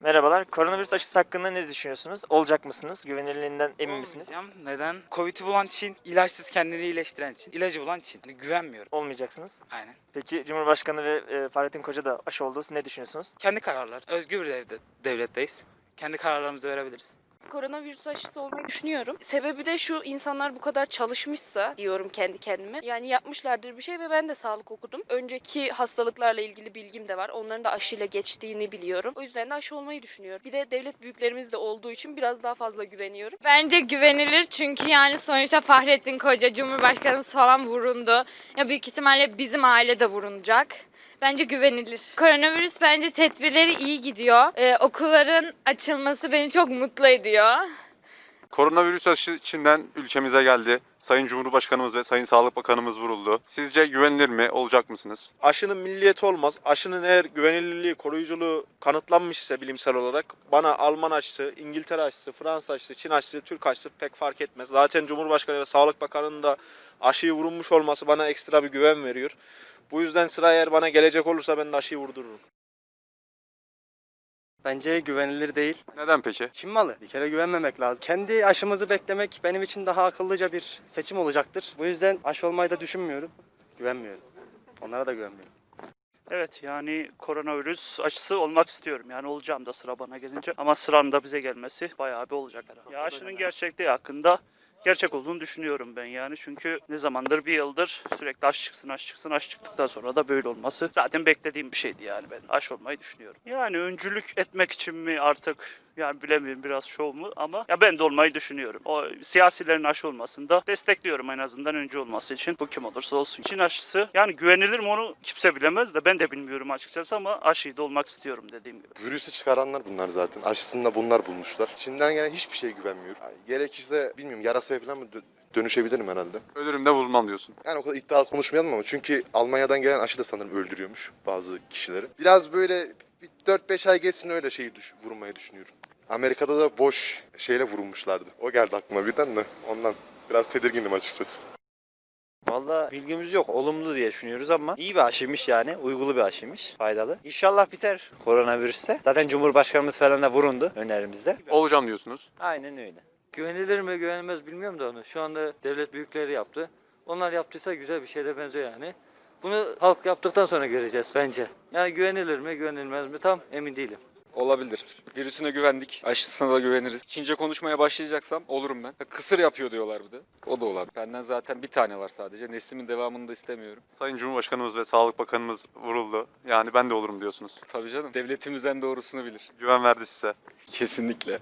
Merhabalar. Koronavirüs aşısı hakkında ne düşünüyorsunuz? Olacak mısınız? Güvenilirliğinden emin misiniz? Olmayacağım. Neden? Covid'i bulan Çin, ilaçsız kendini iyileştiren Çin. İlacı bulan Çin. Hani güvenmiyorum. Olmayacaksınız. Aynen. Peki Cumhurbaşkanı ve e, Fahrettin Koca da aşı oldu. Siz ne düşünüyorsunuz? Kendi kararlar. Özgür bir devlet, devletteyiz. Kendi kararlarımızı verebiliriz. Koronavirüs aşısı olmayı düşünüyorum. Sebebi de şu insanlar bu kadar çalışmışsa diyorum kendi kendime. Yani yapmışlardır bir şey ve ben de sağlık okudum. Önceki hastalıklarla ilgili bilgim de var. Onların da aşıyla geçtiğini biliyorum. O yüzden de aşı olmayı düşünüyorum. Bir de devlet büyüklerimiz de olduğu için biraz daha fazla güveniyorum. Bence güvenilir çünkü yani sonuçta Fahrettin Koca, Cumhurbaşkanımız falan vurundu. Ya büyük ihtimalle bizim aile de vurunacak. Bence güvenilir. Koronavirüs bence tedbirleri iyi gidiyor. Ee, okulların açılması beni çok mutlu ediyor. Koronavirüs aşı içinden ülkemize geldi. Sayın Cumhurbaşkanımız ve Sayın Sağlık Bakanımız vuruldu. Sizce güvenilir mi? Olacak mısınız? Aşının milliyeti olmaz. Aşının eğer güvenilirliği, koruyuculuğu kanıtlanmış ise bilimsel olarak bana Alman aşısı, İngiltere aşısı, Fransa aşısı, Çin aşısı, Türk aşısı pek fark etmez. Zaten Cumhurbaşkanı ve Sağlık Bakanı'nın da aşıyı vurulmuş olması bana ekstra bir güven veriyor. Bu yüzden sıra eğer bana gelecek olursa ben de aşıyı vurdururum. Bence güvenilir değil. Neden peki? Çin malı. Bir kere güvenmemek lazım. Kendi aşımızı beklemek benim için daha akıllıca bir seçim olacaktır. Bu yüzden aşı olmayı da düşünmüyorum. Güvenmiyorum. Onlara da güvenmiyorum. Evet yani koronavirüs aşısı olmak istiyorum. Yani olacağım da sıra bana gelince. Ama sıranın da bize gelmesi bayağı bir olacak herhalde. Ya aşının gerçekliği hakkında gerçek olduğunu düşünüyorum ben yani. Çünkü ne zamandır bir yıldır sürekli aşı çıksın aşı çıksın aşı çıktıktan sonra da böyle olması zaten beklediğim bir şeydi yani ben aşı olmayı düşünüyorum. Yani öncülük etmek için mi artık yani bilemiyorum biraz şov mu ama ya ben de olmayı düşünüyorum. O siyasilerin aşı olmasını da destekliyorum en azından önce olması için. Bu kim olursa olsun. Çin aşısı yani güvenilir mi onu kimse bilemez de ben de bilmiyorum açıkçası ama aşıyı da olmak istiyorum dediğim gibi. Virüsü çıkaranlar bunlar zaten. Aşısını da bunlar bulmuşlar. Çin'den gelen hiçbir şeye güvenmiyorum. Yani gerekirse bilmiyorum yarasaya falan mı dö- dönüşebilirim herhalde. Ölürüm de vurmam diyorsun. Yani o kadar iddialı konuşmayalım ama çünkü Almanya'dan gelen aşı da sanırım öldürüyormuş bazı kişileri. Biraz böyle bir 4-5 ay geçsin öyle şeyi düş- vurmayı düşünüyorum. Amerika'da da boş şeyle vurulmuşlardı. O geldi aklıma birden de ondan biraz tedirginim açıkçası. Valla bilgimiz yok. Olumlu diye düşünüyoruz ama iyi bir aşıymış yani. Uygulu bir aşıymış. Faydalı. İnşallah biter koronavirüste. Zaten Cumhurbaşkanımız falan da vurundu önerimizde. Olacağım diyorsunuz. Aynen öyle. Güvenilir mi güvenilmez bilmiyorum da onu. Şu anda devlet büyükleri yaptı. Onlar yaptıysa güzel bir şeye benziyor yani. Bunu halk yaptıktan sonra göreceğiz bence. Yani güvenilir mi güvenilmez mi tam emin değilim. Olabilir. Virüsüne güvendik. Aşısına da güveniriz. Çince konuşmaya başlayacaksam olurum ben. Kısır yapıyor diyorlar bir de. O da olabilir. Benden zaten bir tane var sadece. Neslimin devamını da istemiyorum. Sayın Cumhurbaşkanımız ve Sağlık Bakanımız vuruldu. Yani ben de olurum diyorsunuz. Tabii canım. Devletimiz en doğrusunu bilir. Güven verdi size. Kesinlikle.